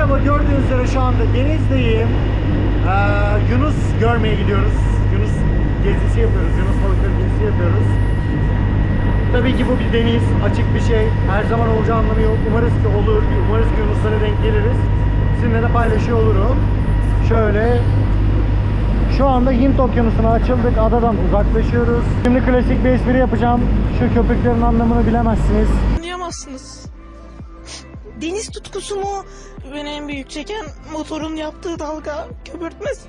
Merhaba gördüğünüz üzere şu anda denizdeyim. Ee, Yunus görmeye gidiyoruz. Yunus gezisi yapıyoruz. Yunus balıkları gezisi yapıyoruz. Tabii ki bu bir deniz, açık bir şey. Her zaman olacağı anlamı yok. Umarız ki olur. Umarız ki Yunuslara denk geliriz. Sizinle de paylaşıyor olurum. Şöyle şu anda Hint Okyanusu'na açıldık. Adadan uzaklaşıyoruz. Şimdi klasik bir espri yapacağım. Şu köpüklerin anlamını bilemezsiniz. Anlayamazsınız. Deniz tutkusu mu? Beni en büyük çeken motorun yaptığı dalga köpürtmesi.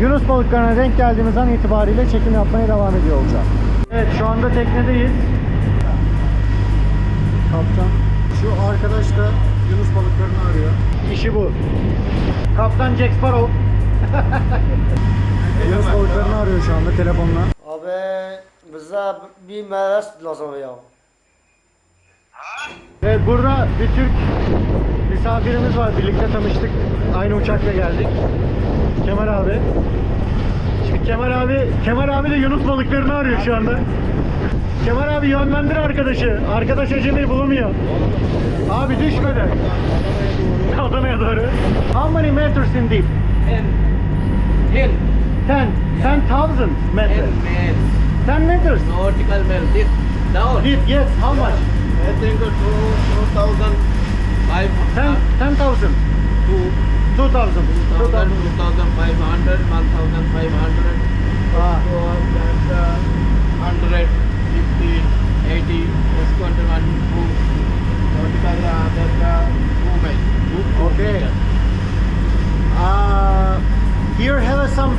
Yunus balıklarına denk geldiğimiz an itibariyle çekim yapmaya devam ediyor olacağım. Evet şu anda teknedeyiz. Kaptan. Şu arkadaş da Yunus balıklarını arıyor. İşi bu. Kaptan Jack Sparrow. Elias tavuklarını arıyor şu anda telefonla. Abi bize bir meres lazım ya. Evet burada bir Türk misafirimiz var. Birlikte tanıştık. Aynı uçakla geldik. Kemal abi. Şimdi Kemal abi, Kemal abi de Yunus balıklarını arıyor şu anda. Kemal abi yönlendir arkadaşı. Arkadaş acemi bulamıyor. Abi düşmedi. Adana'ya doğru. How many meters in deep? 10. Still. 10, yeah. 10,000 meters. 10 meters. 10 meters. Nautical meters. This down. Deep, yes. How yeah. much? I think 2,000. 10,000. 2,000. 2,000. 2,500. 1,500. 100. 50. 80. 1, 2. Nautical, uh, that's uh, 2 miles. Okay.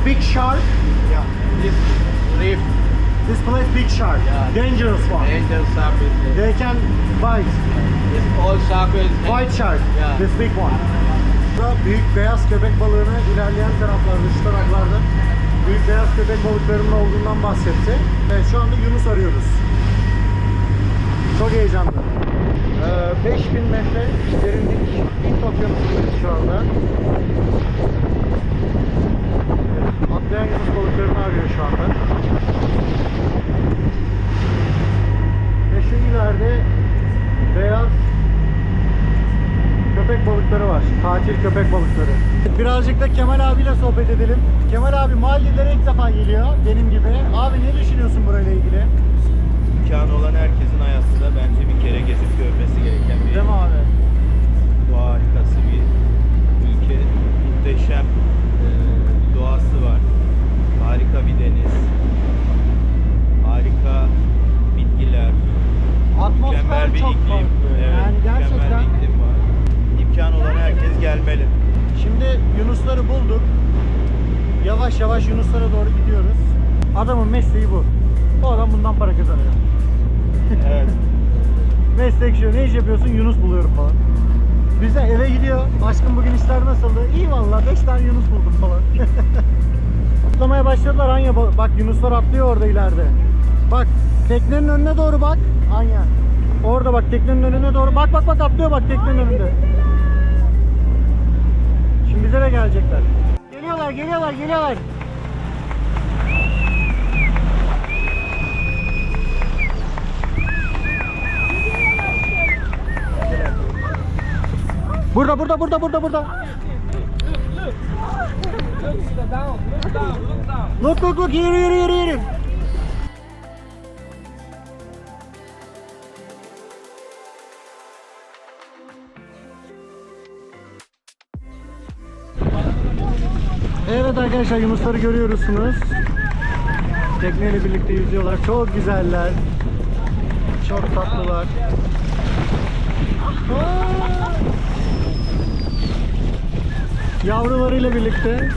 Big shark. Yeah. This reef, This place big shark. Yeah. Dangerous one. angel shark is there. They can bite. This all shark is White shark. Yeah. This big one. Burada büyük beyaz köpek balığını ilerleyen taraflarda, şu taraflarda büyük beyaz köpek balıklarının olduğundan bahsetti. Evet şu anda Yunus arıyoruz. Çok heyecanlı. Ee, 5000 metre derinlik Hint okyanusundayız şu anda. Evet, atlayan Yunus balıklarını arıyor şu anda. Ve şu ileride beyaz köpek balıkları var. Tatil köpek balıkları. Birazcık da Kemal abiyle sohbet edelim. Kemal abi Maldivlere ilk defa geliyor benim gibi. Abi ne düşünüyorsun burayla ilgili? İmkanı olan herkesin hayatında bence bir kere gezip görmesi gereken bir Değil mi abi? doğa harikası bir ülke. Muhteşem e, bir doğası var. Harika bir deniz. Harika bitkiler. Atmosfer Mükemmel bir çok iklim. farklı. Evet, yani mükemmel gerçekten. bir iklim var. İmkanı olan herkes gelmeli. Şimdi Yunusları bulduk. Yavaş yavaş Yunuslara doğru gidiyoruz. Adamın mesleği bu. Bu adam bundan para kazanıyor. Evet. Meslek şu. Ne iş yapıyorsun? Yunus buluyorum falan. Bize eve gidiyor. Aşkım bugün işler nasıldı? İyi vallahi 5 tane Yunus buldum falan. Atlamaya başladılar Anya. Bak Yunuslar atlıyor orada ileride. Bak teknenin önüne doğru bak. Anya. Orada bak teknenin önüne doğru. Bak bak bak atlıyor bak teknenin önünde. Şimdi bize de gelecekler. Geliyorlar geliyorlar geliyorlar. Burada burada burada burada burada. Look look look here here here here. Evet arkadaşlar yunusları görüyorsunuz. Tekneyle birlikte yüzüyorlar. Çok güzeller. Çok tatlılar. Aa! Yavrularıyla birlikte.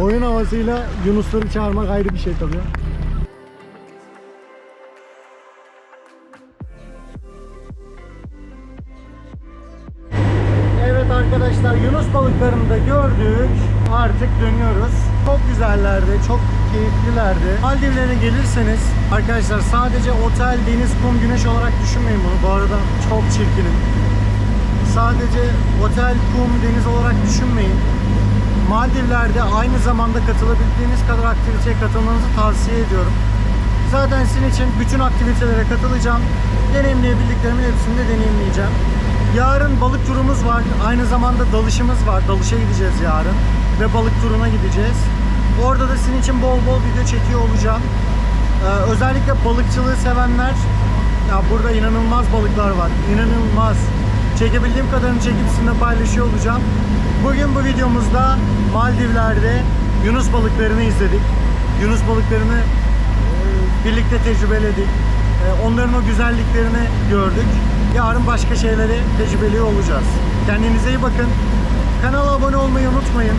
Oyun havasıyla Yunusları çağırmak ayrı bir şey tabii. Evet arkadaşlar Yunus balıklarını da gördük. Artık dönüyoruz. Çok güzellerdi, çok keyiflilerdi. Maldivlere gelirseniz arkadaşlar sadece otel, deniz, kum, güneş olarak düşünmeyin bunu. Bu arada çok çirkinim. Sadece otel, kum, deniz olarak düşünmeyin. Maldivler'de aynı zamanda katılabildiğiniz kadar aktiviteye katılmanızı tavsiye ediyorum. Zaten sizin için bütün aktivitelere katılacağım. Deneyimleyebildiklerimin hepsini de deneyimleyeceğim. Yarın balık turumuz var. Aynı zamanda dalışımız var. Dalışa gideceğiz yarın. Ve balık turuna gideceğiz. Orada da sizin için bol bol video çekiyor olacağım. Ee, özellikle balıkçılığı sevenler ya burada inanılmaz balıklar var. İnanılmaz. Çekebildiğim kadarını çekip sizinle paylaşıyor olacağım. Bugün bu videomuzda Maldivler'de Yunus balıklarını izledik. Yunus balıklarını e, birlikte tecrübeledik. E, Onların o güzelliklerini gördük. Yarın başka şeyleri tecrübeli olacağız. Kendinize iyi bakın. Kanala abone olmayı unutmayın.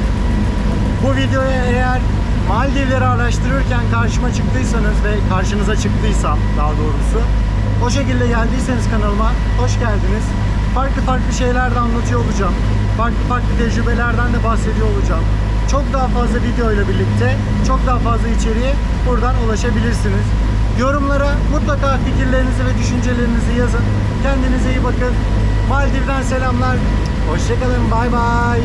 Bu videoya eğer Maldivleri araştırırken karşıma çıktıysanız ve karşınıza çıktıysam daha doğrusu o şekilde geldiyseniz kanalıma hoş geldiniz. Farklı farklı şeyler de anlatıyor olacağım. Farklı farklı tecrübelerden de bahsediyor olacağım. Çok daha fazla video ile birlikte çok daha fazla içeriğe buradan ulaşabilirsiniz. Yorumlara mutlaka fikirlerinizi ve düşüncelerinizi yazın. Kendinize iyi bakın. Maldiv'den selamlar. Hoşçakalın. Bay bay.